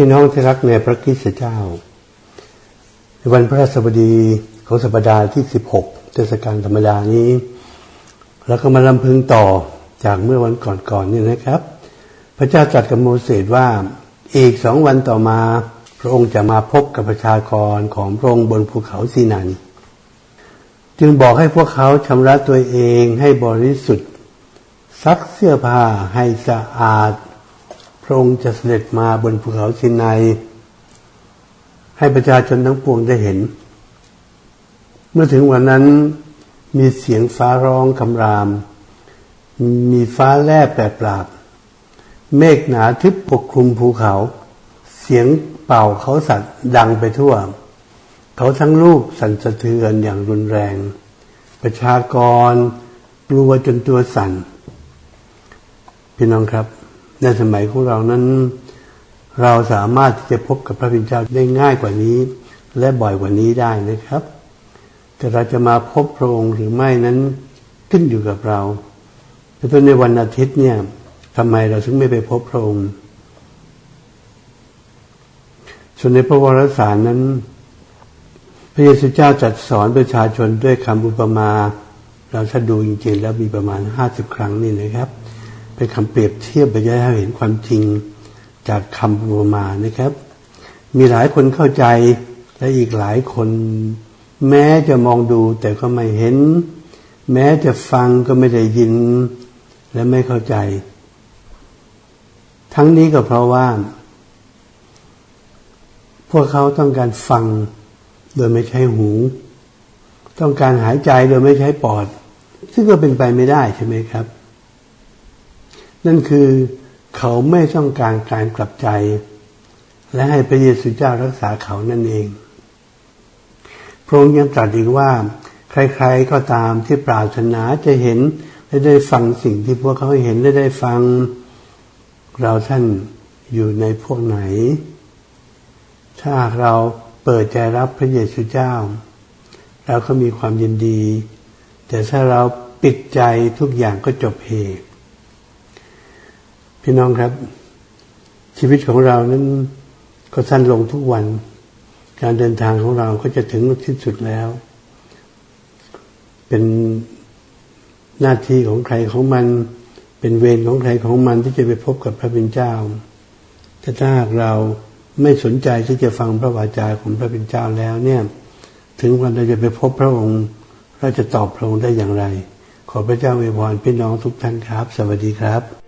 พี่น้องที่รักในพระคริสต์เจ้า ในวันพระสบดีของสัปดาห์ที่ 16 เทศกาลธรรมดานี้ แล้วก็มาลำพึงต่อจากเมื่อวันก่อนๆนี่นะครับ พระเจ้าตรัสกับโมเสสว่าอีกสองวันต่อมา พระองค์จะมาพบกับประชากรของพระองค์บนภูเขาซีนันจึงบอกให้พวกเขาชำระตัวเองให้บริสุทธิ์ซักเสื้อผ้าให้สะอาด ระองค์จะเสด็จมาบนภูเขาซินายให้ประชาชนทั้งปวงได้เห็น เมื่อถึงวันนั้นมีเสียงฟ้าร้องคำราม มีฟ้าแลบแปรปราบ เมฆหนาทึบปกคลุมภูเขา เสียงเป่าเขาสัตว์ดังไปทั่ว เขาทั้งลูกสั่นสะเทือนอย่างรุนแรง ประชากรกลัวจนตัวสั่น พี่น้องครับ ในสมัยของเรานั้น เราสามารถที่จะพบกับพระพิณเจ้าได้ง่ายกว่านี้ และบ่อยกว่านี้ได้นะครับ แต่เราจะมาพบพระองค์หรือไม่นั้นขึ้นอยู่กับเราแต่ในวันอาทิตย์เนี่ยทำไมเราถึงไม่ไปพบพระองค์ ส่วนในพระวรสารนั้น พระเยซูเจ้าจัดสอนประชาชนด้วยคำอุปมา เราถ้าดูจริงๆแล้วมีประมาณห้าสิบครั้งนี่นะครับ เป็นคำเปรียบเทียบไปจะให้เห็นความจริงจากคำอุปมานะครับ มีหลายคนเข้าใจและอีกหลายคน แม้จะมองดูแต่ก็ไม่เห็น แม้จะฟังก็ไม่ได้ยิน และไม่เข้าใจ ทั้งนี้ก็เพราะว่า พวกเขาต้องการฟังโดยไม่ใช้หู ต้องการหายใจโดยไม่ใช้ปอด ซึ่งก็เป็นไปไม่ได้ใช่ไหมครับ นั่นคือเขาไม่ต้องการการกลับใจ และให้พระเยซูเจ้ารักษาเขานั่นเอง พระองค์ยังตรัสอีกว่า ใครๆก็ตามที่ปรารถนาจะเห็นและได้ฟังสิ่งที่พวกเขาเห็นและได้ฟัง เราท่านอยู่ในพวกไหน ถ้าเราเปิดใจรับพระเยซูเจ้า เราก็มีความยินดี แต่ถ้าเราปิดใจทุกอย่างก็จบเหตุ พี่น้องครับ ชีวิตของเรานั้นก็สั้นลงทุกวัน การเดินทางของเราก็จะถึงที่สุดแล้ว เป็นหน้าที่ของใครของมัน เป็นเวรของใครของมันที่จะไปพบกับพระเป็นเจ้า แต่ถ้าหากเราไม่สนใจที่จะฟังพระวาจาของพระเป็นเจ้าแล้วเนี่ย ถึงวันเราจะไปพบพระองค์เราจะตอบพระองค์ได้อย่างไร ขอพระเจ้าอวยพรพี่น้องทุกท่านครับ สวัสดีครับ